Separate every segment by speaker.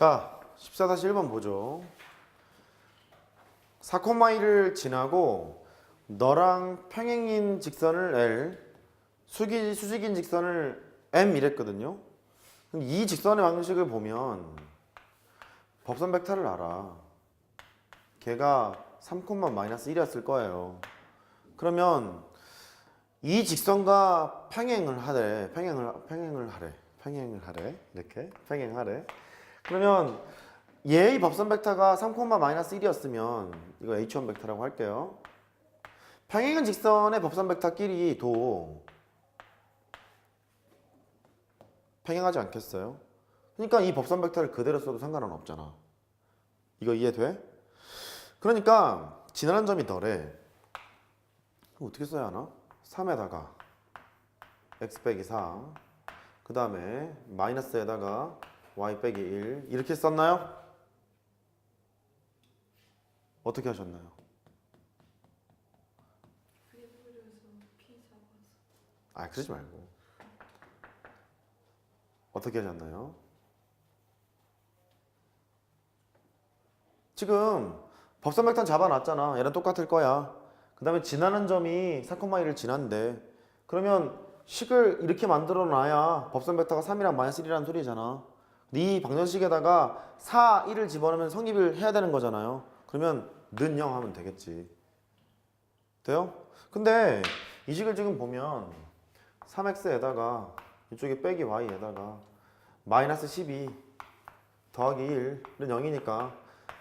Speaker 1: 자, 14-1번 보죠. 4,2를 지나고 너랑 평행인 직선을 L, 수기, 수직인 직선을 M 이랬거든요. 이 직선의 방식을 보면 법선 벡터를 알아. 걔가 3,-1이었을 거예요. 그러면 이 직선과 평행을 하래. 평행을 평행을 하래. 평행을 하래. 이렇게 평행하래. 그러면 얘의 법선 벡터가 3,-1이었으면 이거 h1 벡터라고 할게요. 평행은 직선의 법선 벡터끼리도 평행하지 않겠어요? 그러니까 이 법선 벡터를 그대로 써도 상관은 없잖아. 이거 이해돼? 그러니까 지나는 점이 덜해. 어떻게 써야 하나? 3에다가 x 빼기 4. 그 다음에 마이너스에다가 y 빼기 1 이렇게 썼나요? 어떻게 하셨나요? 아 그러지 말고 어떻게 하셨나요? 지금 법선 벡터는 잡아놨잖아 얘랑 똑같을 거야 그 다음에 지나는 점이 4,1을 지난대 그러면 식을 이렇게 만들어 놔야 법선 벡터가 3이랑 마이너스 1이라는 소리잖아 네 방정식에다가 4, 1을 집어넣으면 성립을 해야 되는 거잖아요. 그러면 는 0 하면 되겠지. 돼요? 근데 이 식을 지금 보면 3x에다가 이쪽에 빼기 y에다가 마이너스 12 더하기 1은 0이니까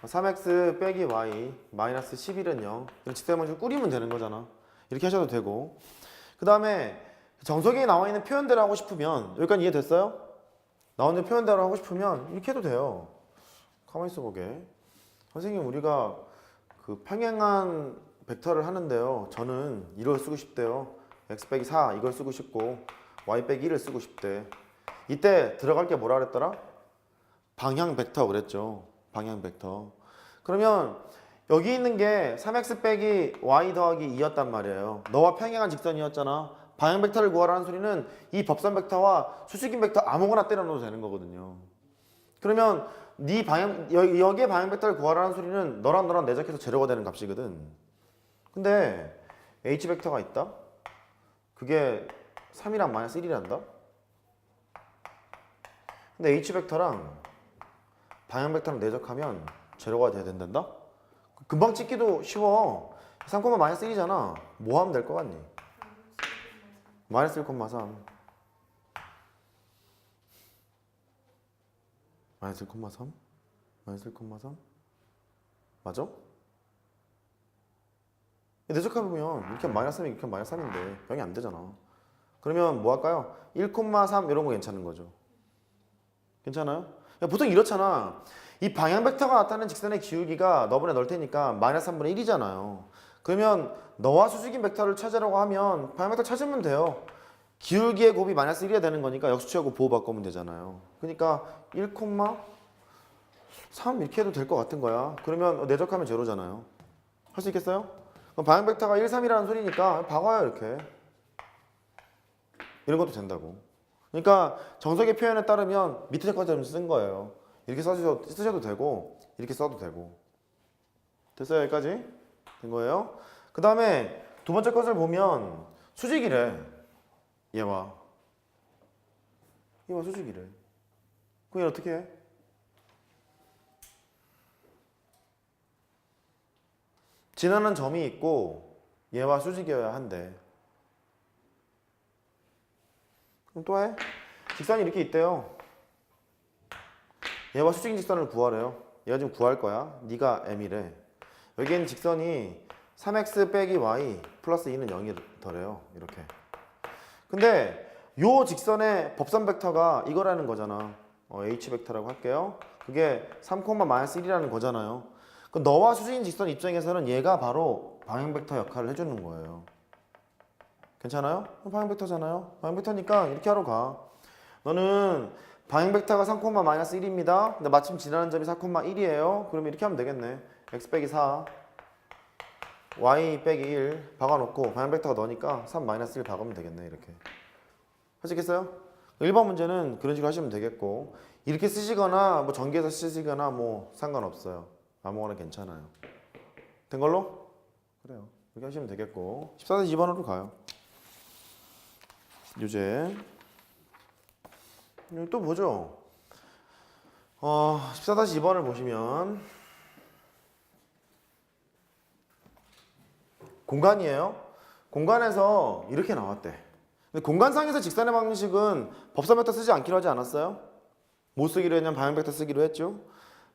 Speaker 1: 3x 빼기 y 마이너스 11은 0 이런 직선방식을 꾸리면 되는 거잖아. 이렇게 하셔도 되고. 그 다음에 정석에 나와 있는 표현대로 하고 싶으면 여기까지 이해됐어요? 나와 있는 표현대로 하고 싶으면 이렇게 해도 돼요 가만히 있어 보게 선생님 우리가 그 평행한 벡터를 하는데요 저는 이걸 쓰고 싶대요 x 빼기 4 이걸 쓰고 싶고 y 빼기 1을 쓰고 싶대 이때 들어갈 게 뭐라 그랬더라? 방향 벡터 그랬죠 방향 벡터. 그러면 여기 있는 게 3x 빼기 y 더하기 2였단 말이에요. 너와 평행한 직선이었잖아. 방향 벡터를 구하라는 소리는 이 법선 벡터와 수직인 벡터 아무거나 때려 넣어도 되는 거거든요. 그러면 네 방향 여, 여기에 방향 벡터를 구하라는 소리는 너랑 너랑 내적해서 제로가 되는 값이거든. 근데 h 벡터가 있다. 그게 3이랑 마이너스 1이란다. 근데 h 벡터랑 방향 벡터를 내적하면 제로가 돼야 된단다? 금방 찍기도 쉬워. 3, 마이너스 1이잖아. 뭐 하면 될 것 같니? 마이너스 1,3. 마이너스 1,3? 마이너스 1,3? 맞아? 내적해보면 이렇게 마이너스 3이 이렇게 마이너스 3인데 0이 안 되잖아. 그러면 뭐 할까요? 1,3 이런 거 괜찮은 거죠. 괜찮아요? 야, 보통 이렇잖아. 이 방향 벡터가 나타내는 직선의 기울기가 너보다 넓 테니까 마이너스 3분의 1이잖아요. 그러면 너와 수직인 벡터를 찾으라고 하면 방향 벡터 찾으면 돼요. 기울기의 곱이 마이너스 1이어야 되는 거니까 역수치하고 보호 바꾸면 되잖아요. 그러니까 1,3 이렇게 해도 될 것 같은 거야. 그러면 내적하면 제로잖아요. 할 수 있겠어요? 그럼 방향 벡터가 1, 3이라는 소리니까 박아요 이렇게. 이런 것도 된다고. 그러니까 정석의 표현에 따르면 밑에 것처럼 쓴 거예요. 이렇게 써주셔도, 쓰셔도 되고 이렇게 써도 되고 됐어요 여기까지 된 거예요. 그 다음에 두 번째 것을 보면 수직이래 얘와 얘와 수직이래. 그럼 얘 어떻게 해? 지나는 점이 있고 얘와 수직이어야 한대. 그럼 또 해? 직선이 이렇게 있대요. 얘와 수직인 직선을 구하래요. 얘가 지금 구할 거야. 네가 m이래. 여기에는 직선이 3x 빼기 y 플러스 2는 0이 더래요. 이렇게. 근데 요 직선의 법선 벡터가 이거라는 거잖아. 어, h 벡터라고 할게요. 그게 3, 마이너스 1이라는 거잖아요. 그 너와 수직인 직선 입장에서는 얘가 바로 방향 벡터 역할을 해주는 거예요. 괜찮아요? 방향 벡터잖아요. 방향 벡터니까 이렇게 하러 가. 너는 방향 벡터가 3, 마이너스 1입니다. 근데 마침 지나는 점이 4, 1이에요. 그러면 이렇게 하면 되겠네. x 빼기 4, y 빼기 1 박아놓고 방향 벡터가 너니까 3 마이너스 1 박으면 되겠네. 이렇게. 하시겠어요? 1번 문제는 그런 식으로 하시면 되겠고 이렇게 쓰시거나 뭐 전개해서 쓰시거나 뭐 상관없어요. 아무거나 괜찮아요. 된 걸로? 그래요. 이렇게 하시면 되겠고 14-2번으로 가요. 유제 또 보죠. 어, 14-2번을 보시면 공간이에요. 공간에서 이렇게 나왔대. 근데 공간상에서 직선의 방식은 법선 벡터 쓰지 않기로 하지 않았어요? 뭐 쓰기로 했냐면 방향 벡터 쓰기로 했죠.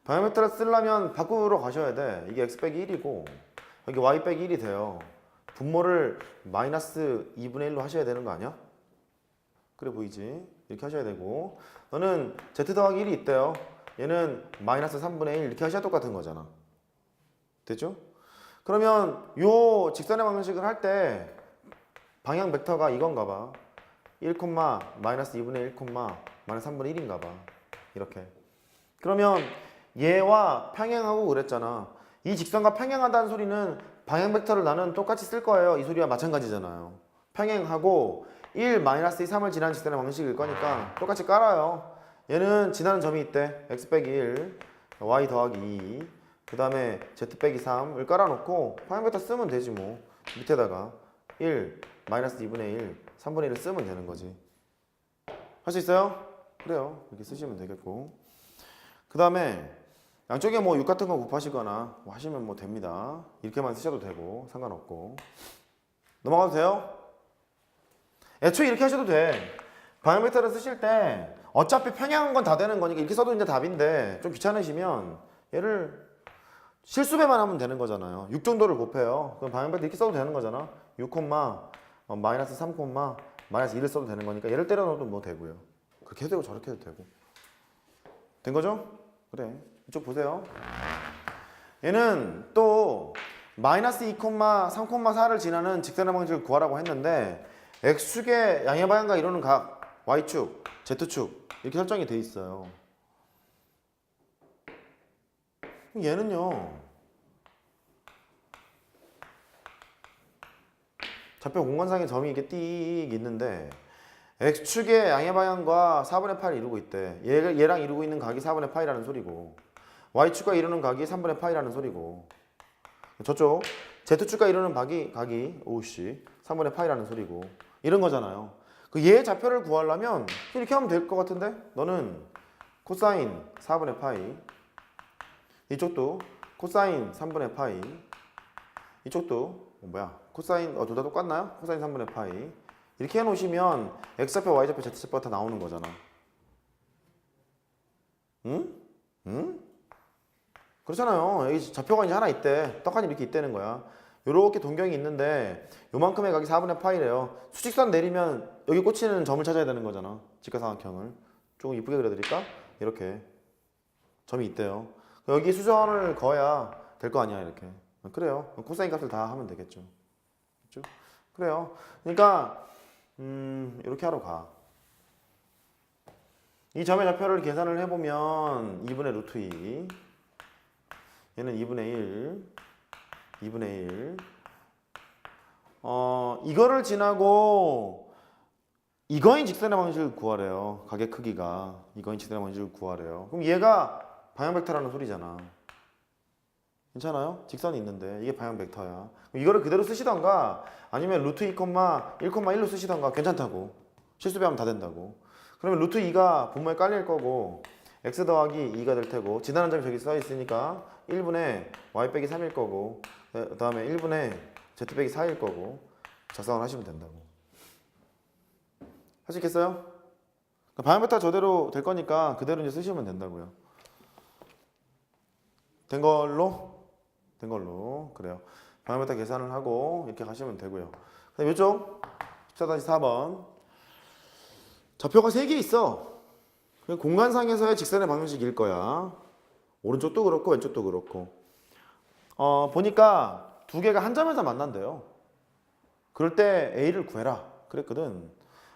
Speaker 1: 방향 벡터를 쓰려면 밖으로 가셔야 돼. 이게 x 빼기 1이고 여기 y 빼기 1이 돼요. 분모를 마이너스 2분의 1로 하셔야 되는 거 아니야? 그래 보이지? 이렇게 하셔야 되고 너는 z 더하기 1이 있대요. 얘는 마이너스 3분의 1 이렇게 하셔야 똑같은 거잖아. 됐죠? 그러면 요 직선의 방식을 할 때 방향 벡터가 이건가 봐. 1, 마이너스 2분의 1, 마이너스 3분의 1인가 봐. 이렇게. 그러면 얘와 평행하고 그랬잖아. 이 직선과 평행하다는 소리는 방향 벡터를 나는 똑같이 쓸 거예요. 이 소리와 마찬가지잖아요. 평행하고 1 마이너스 2, 3을 지난 직선의 방식일 거니까 똑같이 깔아요. 얘는 지나는 점이 있대. x 빼기 1, y 더하기 2, 그 다음에 z 빼기 3을 깔아놓고 방향 벡터 쓰면 되지 뭐. 밑에다가 1 마이너스 2분의 1, 3분의 1을 쓰면 되는 거지. 할 수 있어요? 그래요. 이렇게 쓰시면 되겠고. 그 다음에 양쪽에 뭐 6 같은 거 곱하시거나 뭐 하시면 뭐 됩니다. 이렇게만 쓰셔도 되고 상관없고. 넘어가도 돼요? 애초에 이렇게 하셔도 돼. 벡터를 쓰실 때 어차피 평행한 건 다 되는 거니까 이렇게 써도 이제 답인데 좀 귀찮으시면 얘를 실수배만 하면 되는 거잖아요. 6 정도를 곱해요. 그럼 방향 벡터 이렇게 써도 되는 거잖아. 6, 어, 마이너스 3, 마이너스 2를 써도 되는 거니까 얘를 때려 넣어도 뭐 되고요. 그렇게 해도 되고 저렇게 해도 되고. 된 거죠? 그래. 이쪽 보세요. 얘는 또 마이너스 2, 3, 4를 지나는 직선의 방식을 구하라고 했는데 x축의 양의 방향과 이루는 각 y축, z축 이렇게 설정이 돼 있어요. 얘는요. 좌표 공간상의 점이 이렇게 띡 있는데 x축의 양의 방향과 4분의 8을 이루고 있대. 얘, 얘랑 이루고 있는 각이 4분의 8이라는 소리고 y축과 이루는 각이 3분의 8이라는 소리고 저쪽 z축과 이루는 각이, 각이 오씨 3분의 8이라는 소리고 이런 거잖아요. 그얘 좌표를 구하려면 이렇게 하면 될 것 같은데 너는 코사인 4분의 파이 이쪽도 코사인 3분의 파이 이쪽도 어, 뭐야 코사인 어, 둘 다 똑같나요? 코사인 3분의 파이 이렇게 해놓으시면 x좌표, y좌표, z좌표 다 나오는 거잖아 응? 응? 그렇잖아요 여기 좌표가 이제 하나 있대 떡하니 이렇게 있다는 거야 요렇게 동경이 있는데 요만큼의 각이 4분의 파이래요. 수직선 내리면 여기 꽂히는 점을 찾아야 되는 거잖아. 직각삼각형을. 조금 이쁘게 그려드릴까? 이렇게. 점이 있대요. 여기 수선을 그어야. 될 거 아니야 이렇게. 그래요. 코사인 값을 다 하면 되겠죠. 그렇죠? 그래요. 그러니까 음 이렇게 하러 가. 이 점의 좌표를 계산을 해보면 2분의 루트 2 얘는 2분의 1 2분의 1 어, 이거를 지나고 이거인 직선의 방식을 구하래요 가격 크기가 이거인 직선의 방식을 구하래요 그럼 얘가 방향 벡터라는 소리잖아 괜찮아요? 직선이 있는데 이게 방향 벡터야. 이거를 그대로 쓰시던가 아니면 루트 2, 1,1로 쓰시던가 괜찮다고. 실수배하면 다 된다고. 그러면 루트 2가 분모에 깔릴 거고 x 더하기 2가 될 테고 지나는 점이 저기 써 있으니까 1분의 y 빼기 3일 거고 그 다음에 1분의 z 빼기 4일 거고 작성을 하시면 된다고. 방향 벡터 저대로 될 거니까 그대로 이제 쓰시면 된다고요. 된 걸로 된 걸로 그래요. 방향부터 계산을 하고 이렇게 가시면 되고요. 그 다음 이쪽 14-4번 좌표가 3개 있어. 공간상에서의 직선의 방정식일 거야. 오른쪽도 그렇고 왼쪽도 그렇고. 어 보니까 두 개가 한 점에서 만난대요. 그럴 때 A를 구해라 그랬거든.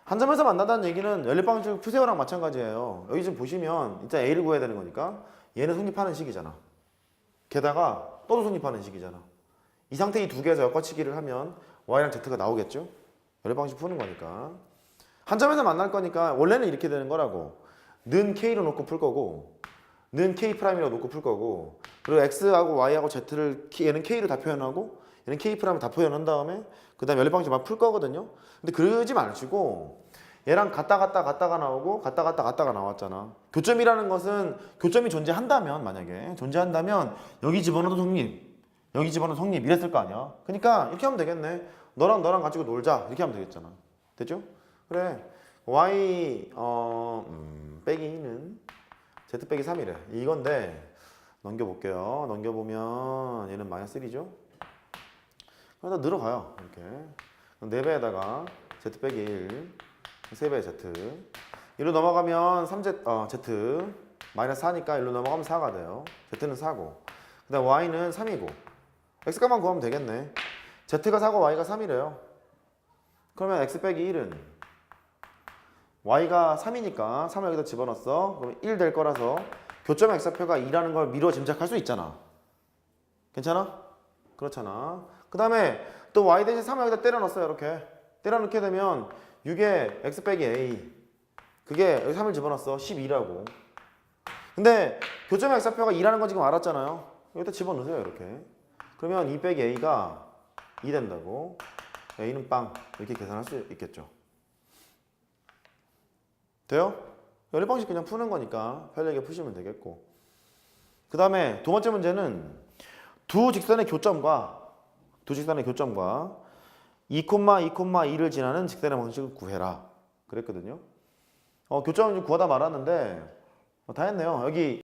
Speaker 1: 한 점에서 만난다는 얘기는 연립방정식 푸세오랑 마찬가지예요. 여기 지금 보시면 일단 A를 구해야 되는 거니까 얘는 성립하는 식이잖아. 게다가 또도 성립하는 식이잖아. 이 상태 이 두 개에서 엮어치기를 하면 y랑 z가 나오겠죠? 연립방식 푸는 거니까. 한 점에서 만날 거니까 원래는 이렇게 되는 거라고. 는 k로 놓고 풀 거고, 는 k 프라임이라고 놓고 풀 거고, 그리고 x하고 y하고 z를 키- 얘는 k로 다 표현하고, 얘는 k 프라임 다 표현한 다음에 그 다음 에 연립 방식만 풀 거거든요. 근데 그러지 마시고 얘랑 갔다 갔다 갔다가 나오고 갔다 갔다 갔다가 나왔잖아. 교점이라는 것은 교점이 존재한다면 만약에 존재한다면 여기 집어넣어도 성립, 여기 집어넣어도 성립 이랬을 거 아니야. 그러니까 이렇게 하면 되겠네. 너랑 너랑 가지고 놀자 이렇게 하면 되겠잖아. 됐죠? 그래. y 어 음, 빼기는 z 빼기 3이래. 이건데 넘겨볼게요. 넘겨보면 얘는 마이너스 1이죠. 그러다 늘어가요. 이렇게. 4배에다가 z 빼기 1, 3배 z. 이로 넘어가면 3z, 어, z 마이너스 4니까 일로 넘어가면 4가 돼요. z는 4고. 그 다음 y는 3이고. x값만 구하면 되겠네. z가 4고 y가 3이래요. 그러면 x 빼기 1은 y가 3이니까 3을 여기다 집어넣었어. 그럼 1 될 거라서 교점 x좌표가 2라는 걸 미뤄 짐작할 수 있잖아. 괜찮아? 그렇잖아. 그 다음에 또 y 대신 3을 여기다 때려 넣었어요. 이렇게. 때려 넣게 되면 6에 x 빼기 a. 그게 여기 3을 집어넣었어. 12라고. 근데 교점 x좌표가 2라는 건 지금 알았잖아요. 여기다 집어넣으세요. 이렇게. 그러면 2 빼기 a가 2 된다고. a는 빵. 이렇게 계산할 수 있겠죠. 돼요? 연립 방식 그냥 푸는 거니까 편하게 푸시면 되겠고. 그 다음에 두 번째 문제는 두 직선의 교점과 두 직선의 교점과 2, 2, 2를 지나는 직선의 방식을 구해라. 그랬거든요. 어, 교점 구하다 말았는데 어, 다 했네요. 여기